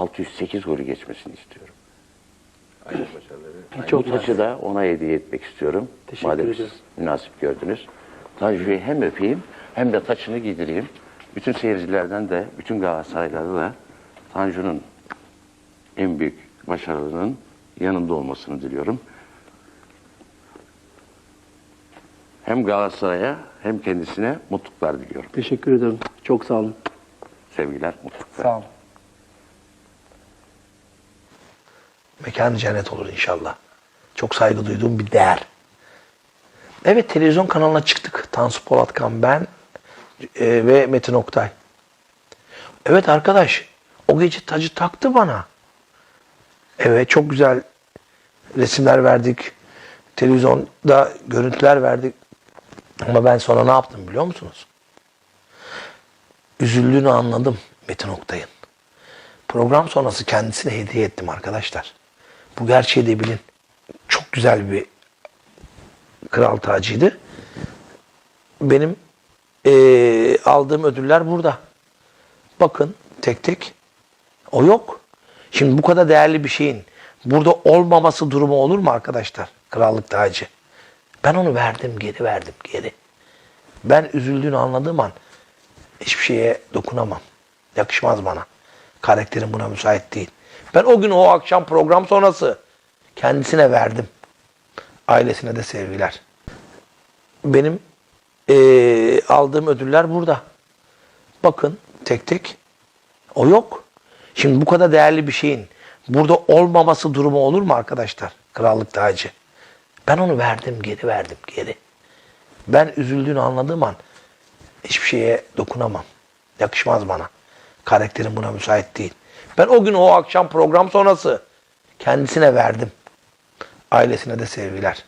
608 golü geçmesini istiyorum. Aynı başarıları. Çok Bu taçı da ona hediye etmek istiyorum. Teşekkür Madem ederim. münasip gördünüz. Tanju'yu hem öpeyim hem de taçını giydireyim. Bütün seyircilerden de, bütün Galatasaraylılarda da Tanju'nun en büyük başarılarının yanında olmasını diliyorum. Hem Galatasaray'a hem kendisine mutluluklar diliyorum. Teşekkür ederim. Çok sağ olun. Sevgiler, mutluluklar. Sağ olun. Mekanı cennet olur inşallah. Çok saygı duyduğum bir değer. Evet televizyon kanalına çıktık. Tansu Polatkan, ben e, ve Metin Oktay. Evet arkadaş o gece tacı taktı bana. Evet çok güzel resimler verdik. Televizyonda görüntüler verdik. Ama ben sonra ne yaptım biliyor musunuz? Üzüldüğünü anladım Metin Oktay'ın. Program sonrası kendisine hediye ettim arkadaşlar. Bu gerçeği de bilin. Çok güzel bir kral tacıydı. Benim eee, aldığım ödüller burada. Bakın tek tek. O yok. Şimdi bu kadar değerli bir şeyin burada olmaması durumu olur mu arkadaşlar? Krallık tacı. Ben onu verdim, geri verdim, geri. Ben üzüldüğünü anladığım an hiçbir şeye dokunamam. Yakışmaz bana. Karakterim buna müsait değil. Ben o gün o akşam program sonrası kendisine verdim. Ailesine de sevgiler. Benim eee, aldığım ödüller burada. Bakın tek tek. O yok. Şimdi bu kadar değerli bir şeyin burada olmaması durumu olur mu arkadaşlar? Krallık tacı. Ben onu verdim, geri verdim, geri. Ben üzüldüğünü anladığım an hiçbir şeye dokunamam. Yakışmaz bana. Karakterim buna müsait değil. Ben o gün o akşam program sonrası kendisine verdim. Ailesine de sevgiler.